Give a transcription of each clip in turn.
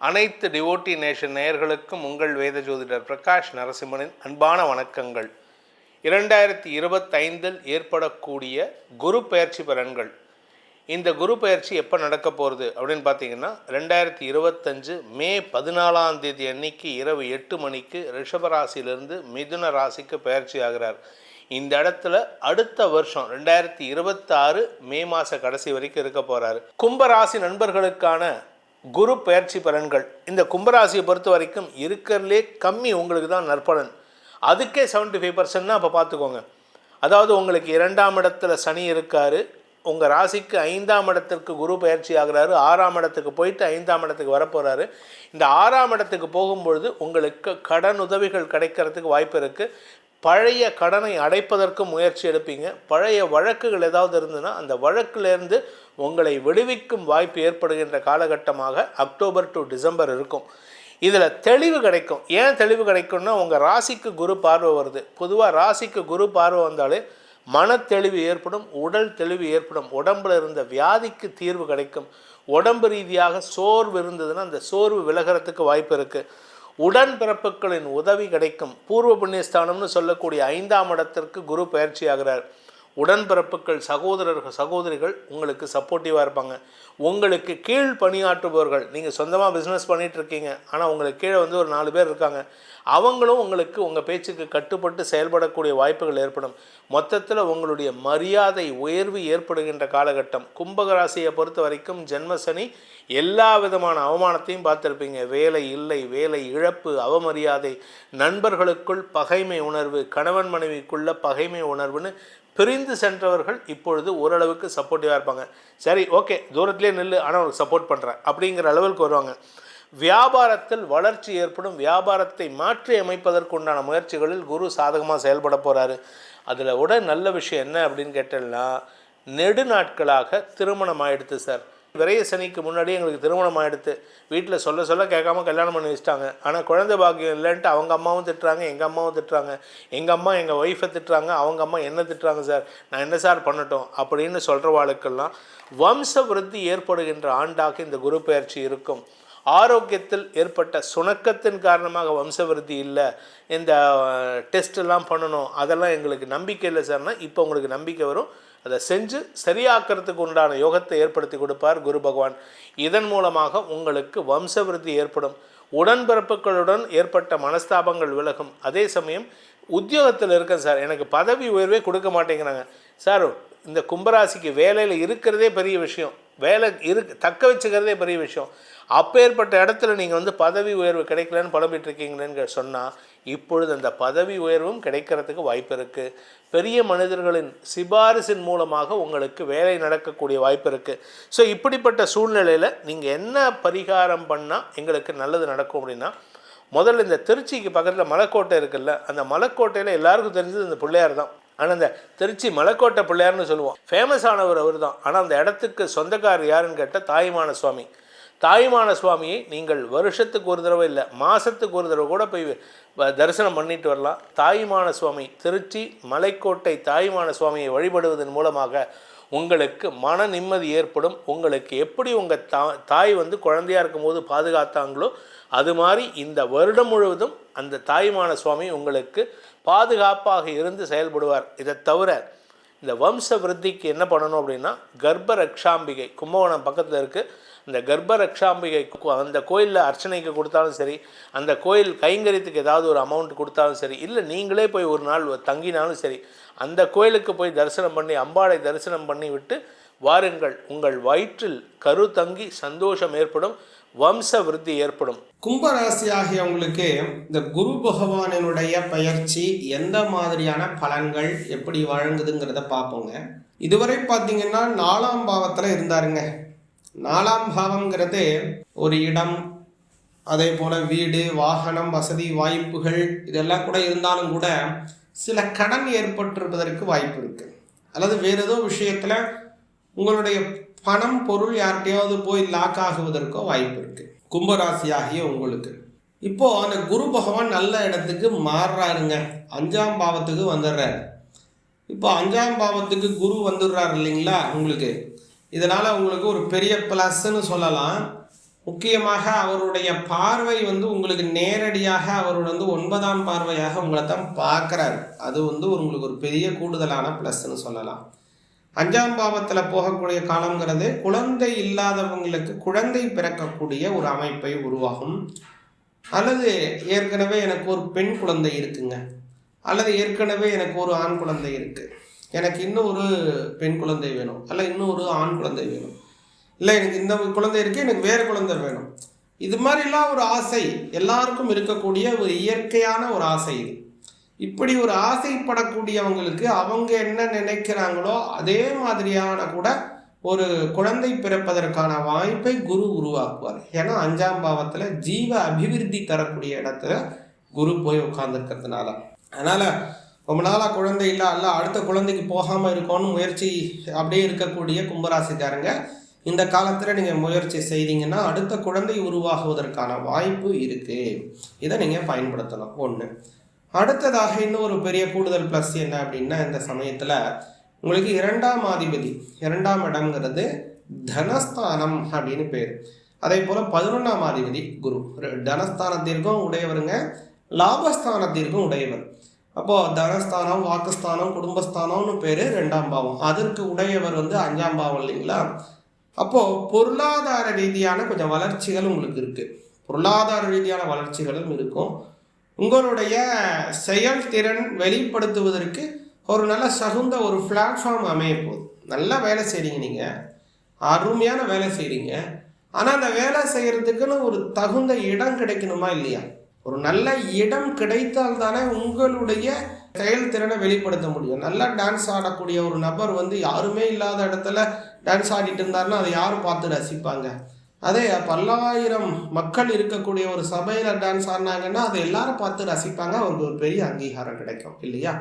அனைத்து devotee nation நேயர்களுக்கும் உங்கள் வேத ஜோதிடர் பிரகாஷ் நரசிம்மனின் அன்பான வணக்கங்கள். இரண்டாயிரத்தி இருபத்தைந்தில் ஏற்படக்கூடிய குரு பயிற்சி பலன்கள். இந்த குரு பயிற்சி எப்போ நடக்க போகிறது அப்படின்னு பார்த்தீங்கன்னா ரெண்டாயிரத்தி இருபத்தஞ்சு மே பதினாலாம் தேதி அன்னைக்கு இரவு எட்டு மணிக்கு ரிஷபராசியிலிருந்து மிதுன ராசிக்கு பெயர்ச்சி ஆகிறார். இந்த இடத்துல அடுத்த வருஷம் ரெண்டாயிரத்தி இருபத்தாறு மே மாத கடைசி வரைக்கும் இருக்க போகிறாரு கும்பராசி நண்பர்களுக்கான குரு பயிற்சி பலன்கள். இந்த கும்பராசியை பொறுத்த வரைக்கும் இருக்கிறதுலே கம்மி உங்களுக்கு தான் நற்பலன். அதுக்கே செவன்ட்டி ஃபைவ் பர்சன்ட்னா அப்போ பார்த்துக்கோங்க அதாவது உங்களுக்கு இரண்டாம் இடத்துல சனி இருக்கார். உங்கள் ராசிக்கு ஐந்தாம் இடத்திற்கு குரு பயிற்சி ஆகிறாரு. ஆறாம் இடத்துக்கு போயிட்டு ஐந்தாம் இடத்துக்கு வரப்போகிறாரு இந்த ஆறாம் இடத்துக்கு போகும்பொழுது உங்களுக்கு கடன் உதவிகள் கிடைக்கிறதுக்கு வாய்ப்பு இருக்குது பழைய கடனை அடைப்பதற்கு முயற்சி எடுப்பீங்க. பழைய வழக்குகள் ஏதாவது இருந்ததுன்னா அந்த வழக்கிலிருந்து உங்களை விடுவிக்கும் வாய்ப்பு ஏற்படுகின்ற காலகட்டமாக அக்டோபர் டு டிசம்பர் இருக்கும். இதில் தெளிவு கிடைக்கும். ஏன் தெளிவு கிடைக்கும்னா உங்கள் ராசிக்கு குரு பார்வை வருது. பொதுவாக ராசிக்கு குரு பார்வை வந்தாலே மனத்தெளிவு ஏற்படும் உடல் தெளிவு ஏற்படும் உடம்புல இருந்த வியாதிக்கு தீர்வு கிடைக்கும். உடம்பு ரீதியாக சோர்வு இருந்ததுன்னா அந்த சோர்வு விலகிறதுக்கு வாய்ப்பு இருக்குது உடன்பிறப்புகளின் உதவி கிடைக்கும். பூர்வ புண்ணியஸ்தானம்னு சொல்லக்கூடிய ஐந்தாம் இடத்திற்கு குரு பயிற்சி ஆகிறார் உடன்பிறப்புகள் சகோதரர்கள் சகோதரிகள் உங்களுக்கு சப்போர்ட்டிவாக இருப்பாங்க. உங்களுக்கு கீழ் பணியாற்றுபவர்கள் நீங்கள் சொந்தமாக பிஸ்னஸ் பண்ணிகிட்டு இருக்கீங்க. ஆனால் உங்களுக்கு கீழே வந்து ஒரு நாலு பேர் இருக்காங்க. அவங்களும் உங்களுக்கு உங்கள் பேச்சுக்கு கட்டுப்பட்டு செயல்படக்கூடிய வாய்ப்புகள் ஏற்படும். மொத்தத்தில் உங்களுடைய மரியாதை உயர்வு ஏற்படுகின்ற காலகட்டம். கும்பகராசியை பொறுத்த வரைக்கும் ஜென்மசனி எல்லா விதமான அவமானத்தையும் பார்த்துருப்பீங்க. வேலை இல்லை வேலை இழப்பு அவமரியாதை நண்பர்களுக்குள் பகைமை உணர்வு கணவன் மனைவிக்குள்ள பகைமை உணர்வுன்னு பிரிந்து சென்றவர்கள் இப்பொழுது ஓரளவுக்கு சப்போர்ட்டிவாக இருப்பாங்க. சரி ஓகே தூரத்திலே நில்லு ஆனால் உனக்கு சப்போர்ட் பண்ணுறேன் அப்படிங்கிற அளவுக்கு வருவாங்க. வியாபாரத்தில் வளர்ச்சி ஏற்படும் வியாபாரத்தை மாற்றி அமைப்பதற்குண்டான முயற்சிகளில் குரு சாதகமாக செயல்பட போகிறாரு அதில் விட நல்ல விஷயம் என்ன அப்படின்னு கேட்டேன்னா நெடு நாட்களாக திருமணம் ஆயிடுத்து சார். விரைய சனிக்கு முன்னாடி எங்களுக்கு திருமணம் ஆகிடுத்து வீட்டில் சொல்ல சொல்ல கேட்காம கல்யாணம் பண்ணி வச்சிட்டாங்க. ஆனால் குழந்தை பாக்கியம் இல்லைன்ட்டு அவங்க அம்மாவும் திட்டுறாங்க எங்கள் அம்மாவும் திட்டுறாங்க. எங்கள் அம்மா எங்கள் ஒய்ஃபை திட்டுறாங்க அவங்க அம்மா என்ன திட்டுறாங்க சார்? நான் என்ன சார் பண்ணட்டும்? அப்படின்னு சொல்கிறவாளுக்கெல்லாம் வம்ச விருத்தி ஏற்படுகின்ற ஆண்டாக இந்த குரு பயிற்சி இருக்கும். ஆரோக்கியத்தில் ஏற்பட்ட சுணக்கத்தின் காரணமாக வம்சவிருத்தி இல்லை. இந்த டெஸ்டெல்லாம் பண்ணணும். அதெல்லாம் எங்களுக்கு நம்பிக்கை இல்லை சார்னா இப்போ உங்களுக்கு நம்பிக்கை வரும். அதை செஞ்சு சரியாக்கிறதுக்கு உண்டான யோகத்தை ஏற்படுத்தி கொடுப்பார் குரு பகவான். இதன் மூலமாக உங்களுக்கு வம்சவிருத்தி ஏற்படும். உடன்பிறப்புகளுடன் ஏற்பட்ட மனஸ்தாபங்கள் விலகும். அதே சமயம் உத்தியோகத்தில் இருக்கேன் சார். எனக்கு பதவி உயர்வே கொடுக்க மாட்டேங்கிறாங்க. சார் இந்த கும்பராசிக்கு வேலையில் இருக்கிறதே பெரிய விஷயம். வேலை இரு தக்க வச்சுக்கிறதே பெரிய விஷயம். அப்பேற்பட்ட இடத்துல நீங்கள் வந்து பதவி உயர்வு கிடைக்கலன்னு புலம்பிட்டு இருக்கீங்களேன்னு சொன்னால் இப்பொழுது அந்த பதவி உயர்வும் கிடைக்கிறதுக்கு வாய்ப்பு இருக்குது பெரிய மனிதர்களின் சிபாரிசின் மூலமாக உங்களுக்கு வேலை நடக்கக்கூடிய வாய்ப்பு இருக்குது ஸோ இப்படிப்பட்ட சூழ்நிலையில் நீங்கள் என்ன பரிகாரம் பண்ணால் எங்களுக்கு நல்லது நடக்கும் அப்படின்னா முதல்ல இந்த திருச்சிக்கு பக்கத்தில் மலைக்கோட்டை இருக்குல்ல அந்த மலைக்கோட்டையில் எல்லாருக்கும் தெரிஞ்சது இந்த பிள்ளையார் தான். ஆனால் அந்த திருச்சி மலைக்கோட்டை பிள்ளையார்னு சொல்லுவோம். ஃபேமஸ் ஆனவர் அவர் தான் ஆனால் அந்த இடத்துக்கு சொந்தக்காரர் யாருன்னு கேட்டால் தாயுமான சுவாமி. தாயுமான சுவாமியை நீங்கள் வருஷத்துக்கு ஒரு தடவை இல்லை மாதத்துக்கு ஒரு தடவை கூட போய் வ- தரிசனம் பண்ணிட்டு வரலாம். தாயுமான சுவாமி திருச்சி மலைக்கோட்டை தாயுமான சுவாமியை வழிபடுவதன் மூலமாக உங்களுக்கு மன நிம்மதி ஏற்படும். உங்களுக்கு எப்படி உங்கள் தா தாய் வந்து குழந்தையா இருக்கும்போது பாதுகாத்தாங்களோ அது மாதிரி இந்த வருடம் முழுவதும் அந்த தாயுமான சுவாமி உங்களுக்கு பாதுகாப்பாக இருந்து செயல்படுவார். இதை தவிர இந்த வம்ச விருத்திக்கு என்ன பண்ணணும் அப்படின்னா கர்ப்ப ரக்ஷாம்பிகை கும்பகோணம் பக்கத்தில் இருக்குது இந்த கர்ப்ப ரக்ஷாம்பிகை அந்த கோயிலில் அர்ச்சனைக்கு கொடுத்தாலும் சரி அந்த கோயில் கைங்கரியத்துக்கு ஏதாவது ஒரு அமௌண்ட் கொடுத்தாலும் சரி இல்லை நீங்களே போய் ஒரு நாள் தங்கினாலும் சரி அந்த கோயிலுக்கு போய் தரிசனம் பண்ணி அம்பாளை தரிசனம் பண்ணி விட்டு வாருங்கள். உங்கள் வயிற்றில் கரு தங்கி சந்தோஷம் ஏற்படும். வம்ச விருத்தி ஏற்படும். கும்பராசி ஆகியவங்களுக்கு இந்த குரு பகவானினுடைய பயிற்சி எந்த மாதிரியான பலன்கள் எப்படி வழங்குதுங்கிறத பார்ப்போங்க. இதுவரை பார்த்தீங்கன்னா நாலாம் பாவத்தில் இருந்தாருங்க. நாலாம் பாவம்ங்கிறது ஒரு இடம் அதே போல் வீடு வாகனம் வசதி வாய்ப்புகள் இதெல்லாம் கூட இருந்தாலும் கூட சில கடன் ஏற்பட்டிருப்பதற்கு வாய்ப்பு இருக்குது அல்லது வேறு ஏதோ விஷயத்தில் உங்களுடைய பணம் பொருள் யார்கிட்டையாவது போய் லாக் ஆகுவதற்கோ வாய்ப்பு இருக்குது கும்பராசி ஆகிய உங்களுக்கு. இப்போ அந்த குரு பகவான் நல்ல இடத்துக்கு மாறுறாருங்க. அஞ்சாம் பாவத்துக்கு வந்துடுறாரு. இப்போ அஞ்சாம் பாவத்துக்கு குரு வந்துடுறாரு இல்லைங்களா உங்களுக்கு? இதனால் உங்களுக்கு ஒரு பெரிய ப்ளஸ்ன்னு சொல்லலாம். முக்கியமாக அவருடைய பார்வை வந்து உங்களுக்கு நேரடியாக அவர் வந்து ஒன்பதாம் பார்வையாக உங்களை தான் பார்க்குறாரு. அது வந்து உங்களுக்கு ஒரு பெரிய கூடுதலான ப்ளஸ்ன்னு சொல்லலாம். அஞ்சாம் பாவத்தில் போகக்கூடிய காலங்கிறது குழந்தை இல்லாதவங்களுக்கு குழந்தை பிறக்கக்கூடிய ஒரு அமைப்பை உருவாகும். அல்லது ஏற்கனவே எனக்கு ஒரு பெண் குழந்தை இருக்குங்க. அல்லது ஏற்கனவே எனக்கு ஒரு ஆண் குழந்தை இருக்குது எனக்கு இன்னும் ஒரு பெண் குழந்தை வேணும். அல்ல இன்னும் ஒரு ஆண் குழந்தை வேணும். இல்லை எனக்கு இந்த குழந்தை இருக்குது எனக்கு வேறு குழந்தை வேணும். இது மாதிரிலாம் ஒரு ஆசை. எல்லாருக்கும் இருக்கக்கூடிய ஒரு இயற்கையான ஒரு ஆசை இது. இப்படி ஒரு ஆசைப்படக்கூடியவங்களுக்கு அவங்க என்ன நினைக்கிறாங்களோ அதே மாதிரியான கூட ஒரு குழந்தை பிறப்பதற்கான வாய்ப்பை குரு உருவாக்குவார். ஏன்னா அஞ்சாம் பாவத்தில் ஜீவ அபிவிருத்தி தரக்கூடிய இடத்துல குரு போய் உட்கார்ந்துருக்கிறதுனால. அதனால் ரொம்ப நாளாக குழந்தை இல்லை அல்ல அடுத்த குழந்தைக்கு போகாமல் இருக்கணும்னு முயற்சி அப்படியே இருக்கக்கூடிய கும்பராசிக்காரங்க இந்த காலத்தில் நீங்கள் முயற்சி செய்தீங்கன்னா அடுத்த குழந்தை உருவாகுவதற்கான வாய்ப்பு இருக்குது இதை நீங்கள் பயன்படுத்தலாம் ஒன்று அடுத்ததாக இன்னும் ஒரு பெரிய கூடுதல் ப்ளஸ் என்ன அப்படின்னா இந்த சமயத்தில் உங்களுக்கு இரண்டாம் அதிபதி இரண்டாம் இடம்ங்கிறது தனஸ்தானம் அப்படின்னு பேர். அதே போல் பதினொன்றாம் அதிபதி குரு. தனஸ்தானத்திற்கும் உடையவருங்க லாபஸ்தானத்திற்கும் உடையவர். அப்போது தனஸ்தானம் வாக்குஸ்தானம் குடும்பஸ்தானம்னு பேர் ரெண்டாம் பாவம். அதற்கு உடையவர் வந்து அஞ்சாம் பாவம் இல்லைங்களா? அப்போது பொருளாதார ரீதியான கொஞ்சம் வளர்ச்சிகள் உங்களுக்கு இருக்குது பொருளாதார ரீதியான வளர்ச்சிகளும் இருக்கும். உங்களுடைய செயல்திறன் வெளிப்படுத்துவதற்கு ஒரு நல்ல சகுந்த ஒரு பிளாட்ஃபார்ம் அமைய போகுது. நல்லா வேலை செய்கிறீங்க நீங்கள் அருமையான வேலை செய்கிறீங்க ஆனால் அந்த வேலை செய்கிறதுக்குன்னு ஒரு தகுந்த இடம் கிடைக்கணுமா இல்லையா? ஒரு நல்ல இடம் கிடைத்தால் தானே உங்களுடைய செயல்திறனை வெளிப்படுத்த முடியும். நல்லா டான்ஸ் ஆடக்கூடிய ஒரு நபர் வந்து யாருமே இல்லாத இடத்துல டான்ஸ் ஆடிட்டு இருந்தாருன்னா அதை யாரும் பார்த்து ரசிப்பாங்க. அதே பல்லாயிரம் மக்கள் இருக்கக்கூடிய ஒரு சபையில் டான்ஸ் ஆடினாங்கன்னா அதை எல்லாரும் பார்த்து ரசிப்பாங்க. அவருக்கு ஒரு பெரிய அங்கீகாரம் கிடைக்கும் இல்லையா?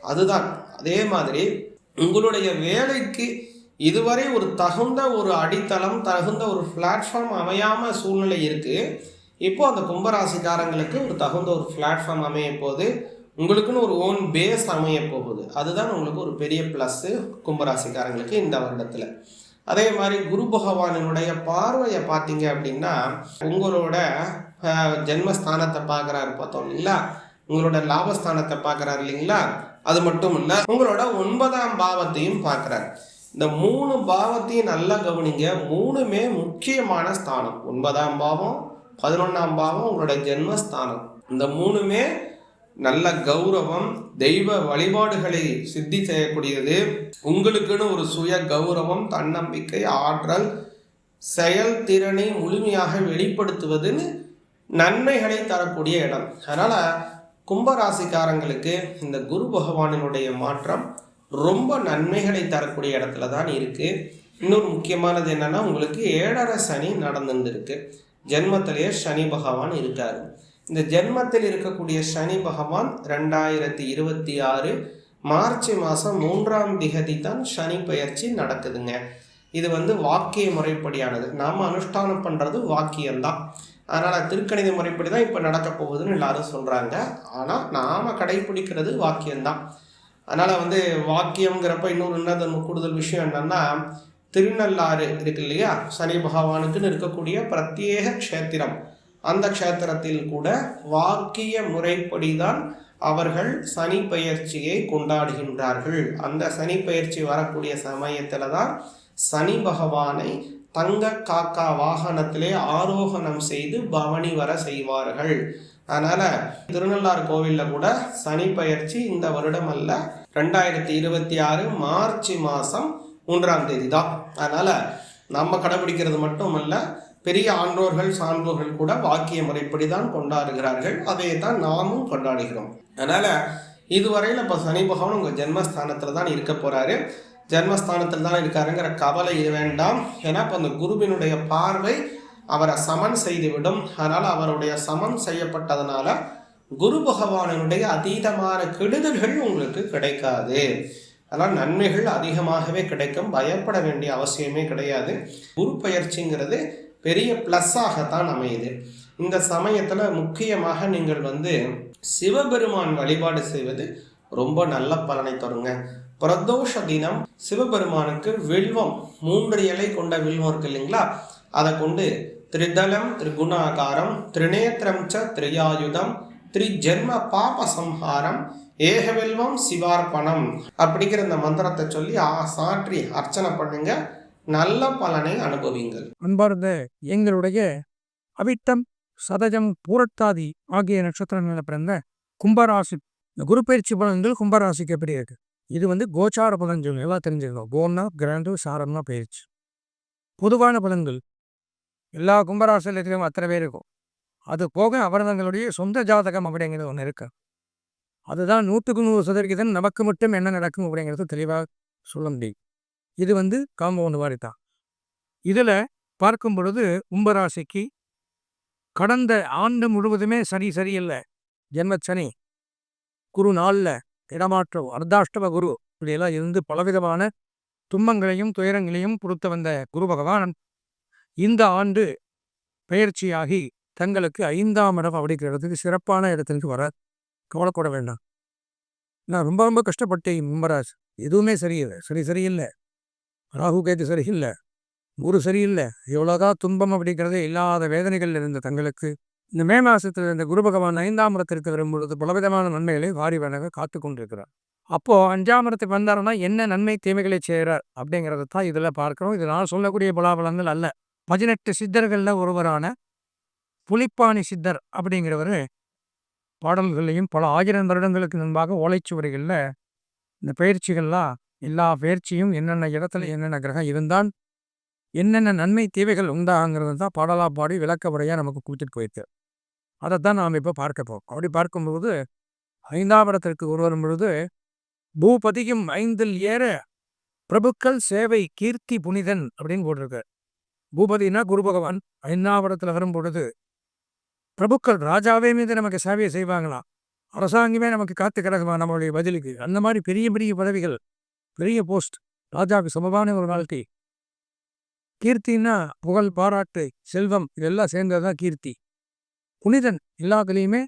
அதுதான். அதே மாதிரி உங்களுடைய வேலைக்கு இதுவரை ஒரு தகுந்த ஒரு அடித்தளம் தகுந்த ஒரு பிளாட்ஃபார்ம் அமையாம சூழ்நிலை இருக்குது இப்போ அந்த கும்பராசிக்காரங்களுக்கு ஒரு தகுந்த ஒரு பிளாட்ஃபார்ம் அமைய போகுது. உங்களுக்குன்னு ஒரு ஓன் பேஸ் அமைய போகுது. அதுதான் உங்களுக்கு ஒரு பெரிய ப்ளஸ்ஸு கும்பராசிக்காரங்களுக்கு இந்த வருடத்தில். அதே மாதிரி குரு பகவானினுடைய பார்வையை பார்த்தீங்க அப்படின்னா உங்களோட ஜென்மஸ்தானத்தை பார்க்குறாரு பார்த்தோம் இல்லைங்களா? உங்களோட லாபஸ்தானத்தை பார்க்குறாரு இல்லைங்களா? அது மட்டும் இல்லை உங்களோட ஒன்பதாம் பாவத்தையும் பார்க்குறாரு. இந்த மூணு பாவத்தையும் நல்லா கவனிங்க. மூணுமே முக்கியமான ஸ்தானம். ஒன்பதாம் பாவம் பதினொன்றாம் பாவம் உங்களோட ஜென்மஸ்தானம். இந்த மூணுமே நல்ல கௌரவம் தெய்வ வழிபாடுகளை சித்தி செய்யக்கூடியது. உங்களுக்குன்னு ஒரு சுய கௌரவம் தன்னம்பிக்கை ஆற்றல் செயல்திறனை முழுமையாக வெளிப்படுத்துவதுன்னு நன்மைகளை தரக்கூடிய இடம். அதனால் கும்பராசிக்காரங்களுக்கு இந்த குரு பகவானினுடைய மாற்றம் ரொம்ப நன்மைகளை தரக்கூடிய இடத்துல தான் இருக்குது இன்னொரு முக்கியமானது என்னென்னா உங்களுக்கு ஏழரை சனி நடந்துருந்துருக்கு. ஜென்மத்திலேயே சனி பகவான் இருக்காரு. இந்த ஜென்மத்தில் இருக்கக்கூடிய சனி பகவான் ரெண்டாயிரத்தி இருபத்தி ஆறு மார்ச் மாதம் மூன்றாம் திகதி தான் சனி பயிற்சி நடக்குதுங்க. இது வந்து வாக்கிய முறைப்படியானது. நாம் அனுஷ்டானம் பண்ணுறது வாக்கியம்தான். அதனால் திருக்கணித முறைப்படி தான் இப்போ நடக்க போகுதுன்னு எல்லாரும் சொல்கிறாங்க ஆனால் நாம் கடைபிடிக்கிறது வாக்கியம்தான். அதனால் வந்து வாக்கியங்கிறப்ப இன்னொரு இன்னொரு கூடுதல் விஷயம் என்னென்னா திருநள்ளாறு இருக்கு இல்லையா? சனி பகவானுக்குன்னு இருக்கக்கூடிய பிரத்யேக க்ஷேத்திரம். அந்த க்ஷேத்திரத்தில் கூட வாக்கிய முறைப்படிதான் அவர்கள் சனி பயிற்சியை கொண்டாடுகின்றார்கள். அந்த சனி பயிற்சி வரக்கூடிய சமயத்தில் தான் சனி பகவானை தங்க காக்கா வாகனத்திலே ஆரோகணம் செய்து பவனி வர செய்வார்கள். அதனால திருநள்ளார் கோவிலில் கூட சனி பயிற்சி இந்த வருடம் அல்ல. ரெண்டாயிரத்தி இருபத்தி ஆறு மார்ச் மாதம் மூன்றாம் தேதி தான் அதனால் நம்ம கடைபிடிக்கிறது மட்டுமல்ல பெரிய ஆன்றோர்கள் சான்றோர்கள் கூட வாக்கிய முறைப்படி தான் கொண்டாடுகிறார்கள். அதை தான் நாமும் கொண்டாடுகிறோம். அதனால் இதுவரையில் இப்போ சனி பகவான் உங்கள் ஜென்மஸ்தானத்தில் தான் இருக்க போகிறாரு ஜென்மஸ்தானத்தில் தான் இருக்காருங்கிற கவலை வேண்டாம். ஏன்னா இப்போ அந்த குருவினுடைய பார்வை அவரை சமன் செய்துவிடும். அதனால் அவருடைய சமன் செய்யப்பட்டதுனால குரு பகவானுடைய அதீதமான கெடுதல்கள் உங்களுக்கு கிடைக்காது. அதனால் நன்மைகள் அதிகமாகவே கிடைக்கும். பயப்பட வேண்டிய அவசியமே கிடையாது. குரு பயிற்சிங்கிறது பெரிய ப்ளஸ்ஸாகத்தான் அமையுது. இந்த சமயத்தில் முக்கியமாக நீங்கள் வந்து சிவபெருமான் வழிபாடு செய்வது ரொம்ப நல்ல பலனை தருங்க. பிரதோஷ தினம் சிவபெருமானுக்கு வில்வம் மூன்று இலை கொண்ட வில்வம் இருக்கு இல்லைங்களா? அதை கொண்டு திரிதலம் திரிகுணாகாரம் திரிநேத்திரம் ச திரியாயுதம் திரிஜென்ம பாப சம்ஹாரம் ஏகவெல்வம் சிவார்ப்பணம் அப்படிங்கிற இந்த மந்திரத்தை சொல்லி ஆ சாற்றி அர்ச்சனை பண்ணுங்க. நல்ல பலனை அனுபவிங்கள் அன்பார்ந்த எங்களுடைய அவிட்டம் சதஜம் பூரட்டாதி ஆகிய நட்சத்திரங்களில் பிறந்த கும்பராசி குரு பயிற்சி பலன்கள் கும்பராசிக்கு எப்படி இருக்கு? இது வந்து கோச்சார பலன் எல்லாம் தெரிஞ்சிருக்கோம் கோன்னா கிராண்டு சாரம்னா பயிற்சி. பொதுவான பலன்கள். எல்லா கும்பராசிலையும் அத்தனை பேர் இருக்கும். அது போக அவரவங்களுடைய சொந்த ஜாதகம் அப்படிங்கிறது ஒன்று இருக்கு. அதுதான் நூற்றுக்கு நூறு சதவிகிதம் நமக்கு மட்டும் என்ன நடக்கும் அப்படிங்கிறது தெளிவாக சொல்ல முடியும். இது வந்து காம்பவுண்ட் மாதிரி தான். இதில் பார்க்கும் பொழுது கும்பராசிக்கு கடந்த ஆண்டு முழுவதுமே சரி சரியில்லை. ஜென்மச்சனி குரு நாளில் இடமாற்றம் அர்த்தாஷ்டம குரு இப்படியெல்லாம் இருந்து பலவிதமான துன்பங்களையும் துயரங்களையும் கொடுத்து வந்த குரு பகவான் இந்த ஆண்டு பெயர்ச்சியாகி தங்களுக்கு ஐந்தாம் இடம் அப்படிங்கிறதுக்கு சிறப்பான இடத்திற்கு வர கவலைப்பட வேண்டாம். நான் ரொம்ப ரொம்ப கஷ்டப்பட்டேன் மும்பராஜ் எதுவுமே சரியில்லை. சரி சரியில்லை. ராகு கேது சரியில்லை குரு சரியில்லை எவ்வளோதான் துன்பம் அப்படிங்கிறதே இல்லாத வேதனைகள் இருந்த தங்களுக்கு. இந்த மே மாசத்துல இந்த குரு பகவான் ஐந்தாம் இடத்திற்கு வரும்பொழுது பலவிதமான நன்மைகளை வாரி வழங்க காத்து கொண்டிருக்கிறார். அப்போ அஞ்சாம் இடத்துக்கு வந்தாருன்னா என்ன நன்மை தீமைகளை செய்கிறார் அப்படிங்கிறத தான் இதில் பார்க்கிறோம். இது நான் சொல்லக்கூடிய பலாபலங்கள் அல்ல. பதினெட்டு சித்தர்களில் ஒருவரான புலிப்பாணி சித்தர் அப்படிங்கிறவர் பாடல்களையும் பல ஆயிரம் வருடங்களுக்கு முன்பாக ஓலைச்சுவடிகளில் இந்த பயிற்சிகள்லாம் எல்லா பயிற்சியும் என்னென்ன இடத்துல என்னென்ன கிரகம் இருந்தால் என்னென்ன நன்மை தீவைகள் உண்டாங்கிறது தான் பாடலா பாடி விளக்க உரையாக நமக்கு கொடுத்துட்டு போயிருக்கு. அதைத்தான் நாம் இப்போ பார்க்க போகிறோம் அப்படி பார்க்கும்போது ஐந்தாம் இடத்திற்கு ஒரு வரும் பொழுது பூபதியும் ஐந்தில் ஏற பிரபுக்கள் சேவை கீர்த்தி புனிதன் அப்படின்னு போட்டிருக்கார். பூபதினா குரு பகவான். ஐந்தாம் இடத்துல வரும் பொழுது பிரபுக்கள் ராஜாவே மீது நமக்கு சேவையை செய்வாங்களாம் அரசாங்கமே நமக்கு காத்து கிடக்குமா? நம்மளுடைய பதிலுக்கு. அந்த மாதிரி பெரிய பெரிய பதவிகள் பெரிய போஸ்ட். ராஜாவுக்கு சமமான ஒரு வாழ்க்கை கீர்த்தின்னா புகழ் பாராட்டு செல்வம் இதெல்லாம் சேர்ந்தது தான் கீர்த்தி. புனிதன் எல்லாத்துலேயுமே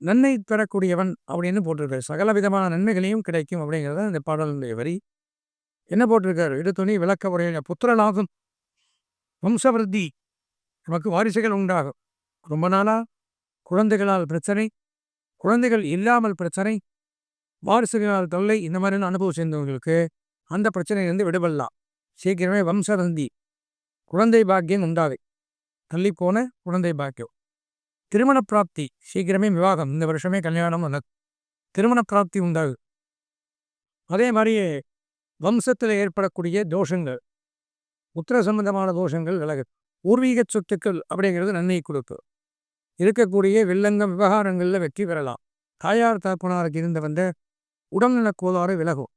நன்மை பெறக்கூடியவன் அப்படின்னு போட்டிருக்காரு. சகல விதமான நன்மைகளையும் கிடைக்கும் அப்படிங்கிறத இந்த பாடலுடைய வரி. என்ன போட்டிருக்காரு? இடுத்துணி விளக்க உரையில புத்திரனாகும் வம்சவருத்தி. நமக்கு வாரிசுகள் உண்டாகும். ரொம்ப நாளாக குழந்தைகளால் பிரச்சனை குழந்தைகள் இல்லாமல் பிரச்சனை வாரிசுகளால் தொல்லை இந்த மாதிரியான அனுபவம் சேர்ந்தவங்களுக்கு அந்த பிரச்சனையிலிருந்து விடுபடலாம். சீக்கிரமே வம்சதந்தி குழந்தை பாக்கியம் உண்டாது. தள்ளி போன குழந்தை பாக்கியம். திருமண பிராப்தி. சீக்கிரமே விவாகம். இந்த வருஷமே கல்யாணம் நடக்கும் திருமண பிராப்தி உண்டாகு அதே மாதிரியே வம்சத்தில் ஏற்படக்கூடிய தோஷங்கள். உத்தர சம்பந்தமான தோஷங்கள் விலகு பூர்வீக சொத்துக்கள் அப்படிங்கிறது நன்மை கொடுக்கு இருக்கக்கூடிய வில்லங்க விவகாரங்களில் வெற்றி பெறலாம். தாயார் தகப்பனாருக்கு இருந்து வந்த உடல்நலக் கோளாறு விலகும்.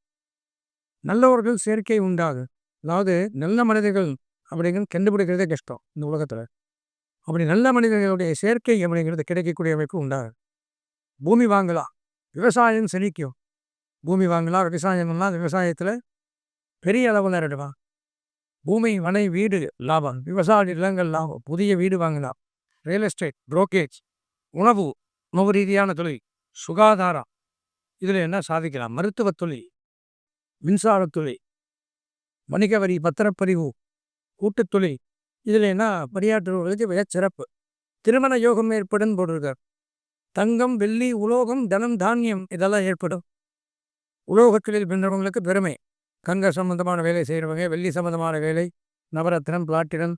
நல்லவர்கள் சேர்க்கை உண்டாகும் அதாவது நல்ல மனிதர்கள் அப்படிங்கிறது கண்டுபிடிக்கிறதே கஷ்டம் இந்த உலகத்தில். அப்படி நல்ல மனிதர்களுடைய சேர்க்கை அப்படிங்கிறது கிடைக்கக்கூடிய அமைப்பு உண்டாகும் பூமி வாங்கலாம் விவசாயம் செழிக்கும். பூமி வாங்கலாம் விவசாயம்லாம் விவசாயத்தில் பெரிய அளவில் எடுக்கலாம் பூமி மனை வீடு லாபம் விவசாய நிலங்கள் லாபம் புதிய வீடு வாங்கலாம். ரியல் எஸ்டேட் புரோக்கேஜ் உணவு உணவு ரீதியான தொழில் சுகாதாரம் இதில் என்ன சாதிக்கலாம் மருத்துவத் தொழில் மின்சாரத் தொழில் வணிக வரி பத்திரப்பதிவு கூட்டுத் தொழில். இதில் என்ன? பணியாற்றுவர்களுக்கு மிகச் சிறப்பு. திருமண யோகம் ஏற்படும் போட்டிருக்கார் தங்கம் வெள்ளி உலோகம் தனம் தானியம் இதெல்லாம் ஏற்படும். உலோகத்தொழில் பின்னவங்களுக்கு பெருமை. கங்க சம்பந்தமான வேலை செய்கிறவங்க வெள்ளி சம்பந்தமான வேலை நவரத்னம் பிளாட்டினம்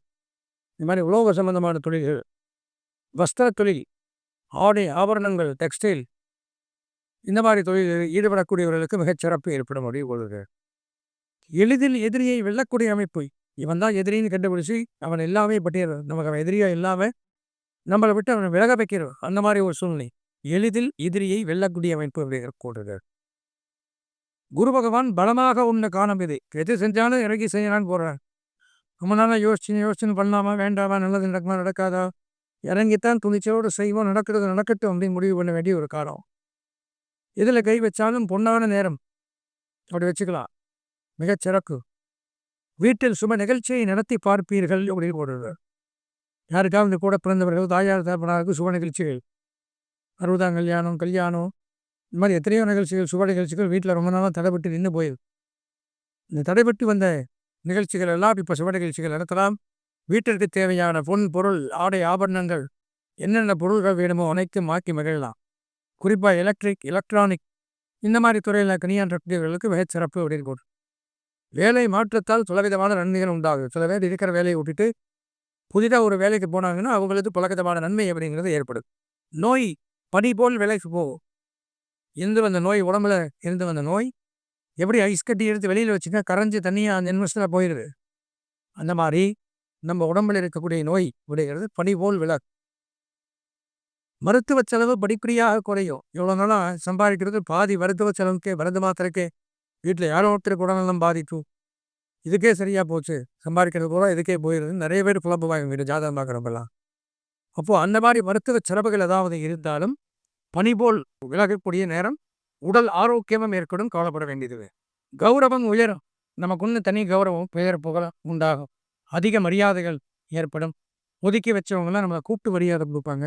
இந்த மாதிரி உலோக சம்பந்தமான தொழில்கள். வஸ்திர தொழில் ஆடை ஆபரணங்கள் டெக்ஸ்டைல் இந்த மாதிரி தொழிலில் ஈடுபடக்கூடியவர்களுக்கு மிகச் சிறப்பு ஏற்படும் அப்படி எளிதில் எதிரியை வெல்லக்கூடிய அமைப்பு. இவன் தான் எதிரின்னு கண்டுபிடிச்சி அவன் எல்லாமே பட்டியல் நமக்கு அவன் எதிரியா இல்லாமல் நம்மளை விட்டு அவனை விலக வைக்கிறோம் அந்த மாதிரி ஒரு சூழ்நிலை. எளிதில் எதிரியை வெல்லக்கூடிய அமைப்பு அப்படிங்கிற குரு பகவான் பலமாக உன்னை காணும் இது. எது செஞ்சாலும் இறங்கி செய்யலான்னு போறான் ரொம்ப நாளாக யோசிச்சு யோசிச்சுன்னு பண்ணலாமா வேண்டாமா நல்லது நடக்குமா நடக்காதா? இறங்கித்தான் துணிச்சலோடு செய்வோம் நடக்கிறது நடக்கட்டும் அப்படின்னு முடிவு பண்ண வேண்டிய ஒரு காலம். இதில் கை வச்சாலும் பொன்னான நேரம். அப்படி வச்சுக்கலாம். மிகச் சிறக்கு வீட்டில் சுப நிகழ்ச்சியை நடத்தி பார்ப்பீர்கள் அப்படின்னு போடுவார் யாருக்காவது இந்த கூட பிறந்தவர்கள் தாயார் தகப்பனாருக்கு சுப நிகழ்ச்சிகள். அறுபதாம் கல்யாணம் கல்யாணம். இந்த மாதிரி எத்தனையோ நிகழ்ச்சிகள் சுப நிகழ்ச்சிகள் வீட்டில் ரொம்ப நாளாக தடைபட்டு நின்று போயிரு. இந்த தடைபட்டு வந்த நிகழ்ச்சிகள் எல்லாம் இப்போ சுப நிகழ்ச்சிகள் நடத்தலாம் வீட்டிற்கு தேவையான பொன் பொருள் ஆடை ஆபரணங்கள் என்னென்ன பொருள்கள் வேணுமோ அனைத்தும் மாக்கி மகிழலாம். குறிப்பாக எலக்ட்ரிக் எலக்ட்ரானிக் இந்த மாதிரி துறையில் கணியாற்றக்கூடியவர்களுக்கு மிகச் சிறப்பு அப்படின்னு போட்டு வேலை மாற்றத்தால் பலவிதமான நன்மைகள் உண்டாகும் சில பேர் இருக்கிற வேலையை விட்டுட்டு புதிதாக ஒரு வேலைக்கு போனாங்கன்னா அவங்களுக்கு பலவிதமான நன்மை அப்படிங்கிறது ஏற்படும் நோய் பனி போல் வேலைக்கு போகும் இருந்து வந்த நோய் உடம்புல இருந்து வந்த நோய் எப்படி ஐஸ் கட்டி எடுத்து வெளியில் வச்சுக்க கரைஞ்சி தண்ணியாக அந்த நிமிஷத்தில் போயிடுது? அந்த மாதிரி நம்ம உடம்புல இருக்கக்கூடிய நோய் அப்படிங்கிறது பனி போல் விளக்கு மருத்துவ செலவு படிப்படியாக குறையும். இவ்வளோ நாளாக சம்பாதிக்கிறது பாதி மருத்துவ செலவுக்கே மருந்து மாத்திரைக்கே. வீட்டில் யாரோ ஒருத்தருக்கு உடல்நலம் பாதிக்கும் இதுக்கே சரியாக போச்சு. சம்பாதிக்கிறது பூரா இதுக்கே போயிடுது நிறைய பேர் குழப்பமாகும் வீடு ஜாதகம் பார்க்குறப்பெல்லாம் அப்போது அந்த மாதிரி மருத்துவ செலவுகள் ஏதாவது இருந்தாலும் பனி போல் விலகக்கூடிய நேரம் உடல் ஆரோக்கியமும் ஏற்படும். கவலைப்பட வேண்டியது கௌரவம் உயரும். நமக்குன்னு தனி கௌரவம் பெயர் புகழ உண்டாகும். அதிக மரியாதைகள் ஏற்படும். ஒதுக்கி வச்சவங்களாம் நம்மளை கூப்பிட்டு மரியாதை கொடுப்பாங்க.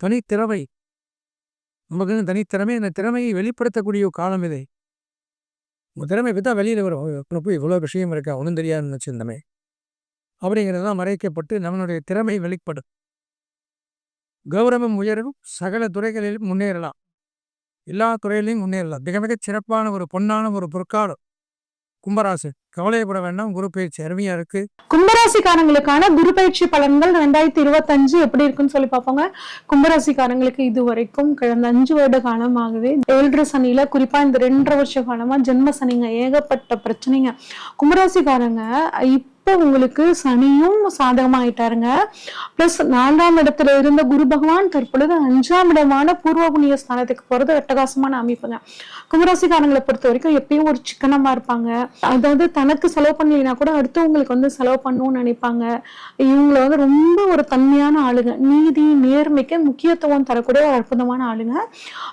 தனித்திறமை. நமக்குன்னு தனித்திறமை அந்த திறமையை வெளிப்படுத்தக்கூடிய காலம் இதை. உங்கள் திறமை தான் வெளியில் வரும். அப்புறம் போய் இவ்வளோ விஷயம் இருக்கா? ஒன்றும் தெரியாதுன்னு வச்சுருந்தமே. அப்படிங்கிறதெல்லாம் மறைக்கப்பட்டு நம்மளுடைய திறமை வெளிப்படும். கௌரவம் உயரும் சகல துறைகளிலும் முன்னேறலாம். எல்லா துறையிலையும் முன்னேறலாம். மிக மிகச் சிறப்பான ஒரு பொன்னான ஒரு பொற்காலம். கும்பராசு கவலைப்பட வேண்டாம் குரு பயிற்சி அருமையா இருக்கு. கும்பராசிக்காரங்களுக்கான குரு பயிற்சி பலன்கள் ரெண்டாயிரத்தி இருபத்தஞ்சு எப்படி இருக்குன்னு சொல்லி பார்ப்போங்க. கும்பராசிக்காரங்களுக்கு இது வரைக்கும் கடந்த அஞ்சு வருட காலமாகவே ஏழரை சனியில குறிப்பா இந்த ரெண்டரை வருஷ காலமா ஜென்ம சனிங்க ஏகப்பட்ட பிரச்சனைங்க. கும்பராசிக்காரங்க இப்போ உங்களுக்கு சனியும் சாதகமாயிட்டாருங்க. பிளஸ் நான்காம் இடத்துல இருந்த குரு பகவான் தற்பொழுது அஞ்சாம் இடமான பூர்வ புண்ணிய ஸ்தானத்துக்கு போறது அட்டகாசமான அமைப்புங்க. கும்பராசிக்காரங்களை பொறுத்த வரைக்கும் எப்பயும் ஒரு சிக்கனமா இருப்பாங்க. அதாவது தனக்கு செலவு பண்ணலைன்னா கூட அடுத்தவங்களுக்கு வந்து செலவு பண்ணணும்னு நினைப்பாங்க. இவங்களை வந்து ரொம்ப ஒரு தன்மையான ஆளுங்க. நீதி நேர்மைக்கு முக்கியத்துவம் தரக்கூடிய ஒரு அற்புதமான ஆளுங்க.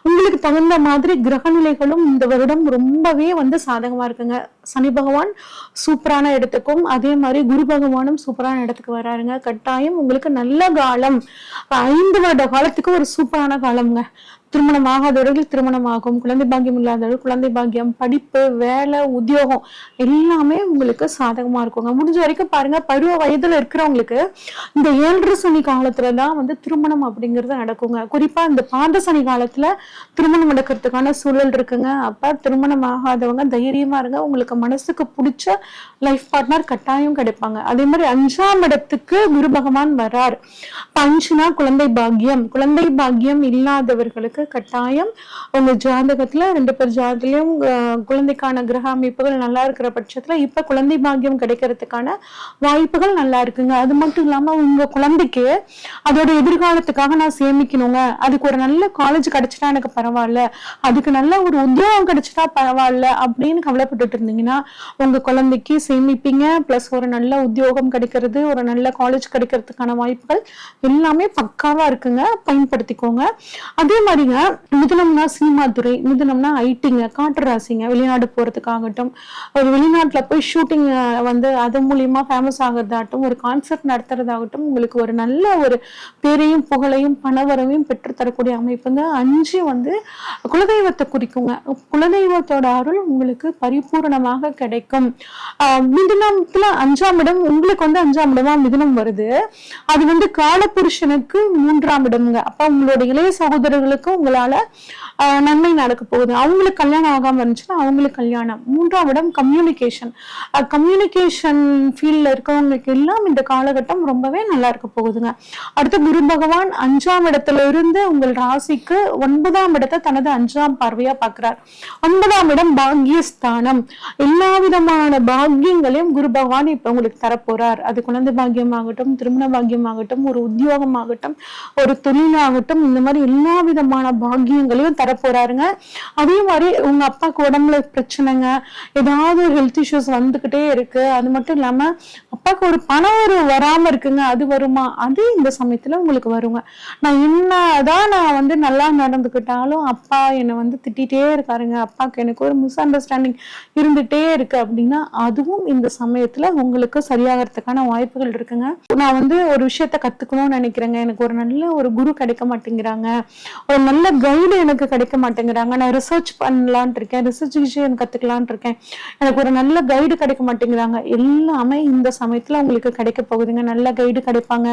உங்களுக்கு தகுந்த மாதிரி கிரகநிலைகளும் இந்த வருடம் ரொம்பவே வந்து சாதகமா இருக்குங்க. சனி பகவான் சூப்பரான இடத்துக்கும் அதே மாதிரி குரு பகவானும் சூப்பரான இடத்துக்கு வராருங்க. கட்டாயம் உங்களுக்கு நல்ல காலம். ஐந்து வருட காலத்துக்கு ஒரு சூப்பரான காலம்ங்க. திருமணம் ஆகாதவர்கள் திருமணம் ஆகும் குழந்தை பாக்கியம் இல்லாதவர்கள் குழந்தை பாக்கியம் படிப்பு வேலை உத்தியோகம் எல்லாமே உங்களுக்கு சாதகமாக இருக்குங்க. முடிஞ்ச வரைக்கும் பாருங்க பருவ வயதில் இருக்கிறவங்களுக்கு இந்த ஏழரை சனி காலத்துல தான் வந்து திருமணம் அப்படிங்கிறது நடக்குங்க. குறிப்பாக இந்த பாந்த சனி காலத்தில் திருமணம் நடக்கிறதுக்கான சூழல் இருக்குங்க. அப்போ திருமணம் ஆகாதவங்க தைரியமாக இருங்க. உங்களுக்கு மனசுக்கு பிடிச்ச லைஃப் பார்ட்னர் கட்டாயம் கிடைப்பாங்க. அதே மாதிரி அஞ்சாம் இடத்துக்கு குரு பகவான் வரார். பஞ்சுனா குழந்தை பாக்கியம். குழந்தை பாக்கியம் இல்லாதவர்களுக்கு கட்டாயம். உங்க ஜாதகத்துல ரெண்டு பேர் ஜாதகத்திலயும் குழந்தைக்கான கிரக அமைப்புகள் நல்லா இருக்கிற பட்சத்துல இப்ப குழந்தை பாக்கியம் கிடைக்கிறதுக்கான வாய்ப்புகள் நல்லா இருக்குங்க. அது மட்டும் இல்லாம உங்க குழந்தைக்கு அதோட எதிர்காலத்துக்காக நான் சேமிக்கணுங்க. அதுக்கு ஒரு நல்ல காலேஜ் கிடைச்சிட்டா எனக்கு பரவாயில்ல. அதுக்கு நல்ல ஒரு உத்தியோகம் கிடைச்சிட்டா பரவாயில்ல அப்படின்னு கவலைப்பட்டுட்டு இருந்தீங்கன்னா உங்க குழந்தைக்கு சேமிப்பீங்க. பிளஸ் ஒரு நல்ல உத்தியோகம் கிடைக்கிறது ஒரு நல்ல காலேஜ் கிடைக்கிறதுக்கான வாய்ப்புகள் எல்லாமே பக்காவா இருக்குங்க. பயன்படுத்திக்கோங்க. அதே மாதிரி மாதிரிங்க மிதனம்னா சினிமா துறை மிதனம்னா ஐடிங்க காட்டு ராசிங்க வெளிநாடு போறதுக்காகட்டும். ஒரு வெளிநாட்டில் போய் ஷூட்டிங் வந்து அது மூலியமா ஃபேமஸ் ஆகிறதாகட்டும் ஒரு கான்சர்ட் நடத்துறதாகட்டும் உங்களுக்கு ஒரு நல்ல ஒரு பேரையும் புகழையும் பணவரவையும் பெற்று தரக்கூடிய அமைப்புங்க. அஞ்சு வந்து குலதெய்வத்தை குறிக்குங்க. குலதெய்வத்தோட அருள் உங்களுக்கு பரிபூரணமாக கிடைக்கும். ஆஹ் மிதுனத்துல அஞ்சாம் இடம் உங்களுக்கு வந்து அஞ்சாம் இடமா மிதுனம் வருது. அது வந்து காலபுருஷனுக்கு மூன்றாம் இடம்ங்க. அப்ப உங்களோட இளைய சகோதரர்களுக்கு உங்களால் நன்மை நடக்க போகுது. அவங்களுக்கு கல்யாணம் ஆகாம இருந்துச்சுன்னா அவங்களுக்கு கல்யாணம். மூன்றாம் இடம் கம்யூனிகேஷன் கம்யூனிகேஷன் ஃபீல்ட்ல இருக்கவங்களுக்கு எல்லாம் இந்த காலகட்டம் ரொம்பவே நல்லா இருக்க போகுதுங்க. அடுத்து குரு பகவான் அஞ்சாம் இடத்துல இருந்து உங்கள் ராசிக்கு ஒன்பதாம் இடத்தை தனது அஞ்சாம் பார்வையா பார்க்கிறார். ஒன்பதாம் இடம் பாக்யஸ்தானம். எல்லா விதமான பாக்கியங்களையும் குரு பகவான் இப்ப உங்களுக்கு தரப்போறார். அது குழந்தை பாக்கியமாகட்டும் திருமண பாக்கியமாகட்டும் ஒரு உத்தியோகம் ஆகட்டும் ஒரு தொழிலாகட்டும் இந்த மாதிரி எல்லா விதமான பாக்கியங்களையும் தரப்போறாருங்க அதே மாதிரி உங்க அப்பாவுக்கு உடம்புல பிரச்சனைங்க ஏதாவது ஒரு ஹெல்த் இஷ்யூஸ் வந்துகிட்டே இருக்கு. அது மட்டும் இல்லாம அப்பாவுக்கு ஒரு பணம் ஒரு வராம இருக்குங்க அது வருமா? அது இந்த சமயத்துல உங்களுக்கு வருங்க. நான் என்னதான் நான் வந்து நல்லா நடந்துக்கிட்டாலும் அப்பா என்னை வந்து திட்டிகிட்டே இருக்காருங்க. அப்பாவுக்கு எனக்கு ஒரு மிஸ் அண்டர்ஸ்டாண்டிங் இருந்துட்டே இருக்கு அப்படின்னா அதுவும் இந்த சமயத்துல உங்களுக்கு சரியாகிறதுக்கான வாய்ப்புகள் இருக்குங்க. நான் வந்து ஒரு விஷயத்த கத்துக்கணும்னு நினைக்கிறேங்க. எனக்கு ஒரு நல்ல ஒரு குரு கிடைக்க மாட்டேங்கிறாங்க. ஒரு நல்ல நல்ல கைடு எனக்கு கிடைக்க மாட்டேங்கிறாங்க நான் ரிசர்ச் பண்ணலான் இருக்கேன் ரிசர்ச் விஷயம் கத்துக்கலான் இருக்கேன் எனக்கு ஒரு நல்ல கைடு கிடைக்க மாட்டேங்கிறாங்க எல்லாமே இந்த சமயத்துல உங்களுக்கு கிடைக்க போகுதுங்க. நல்ல கைடு கிடைப்பாங்க.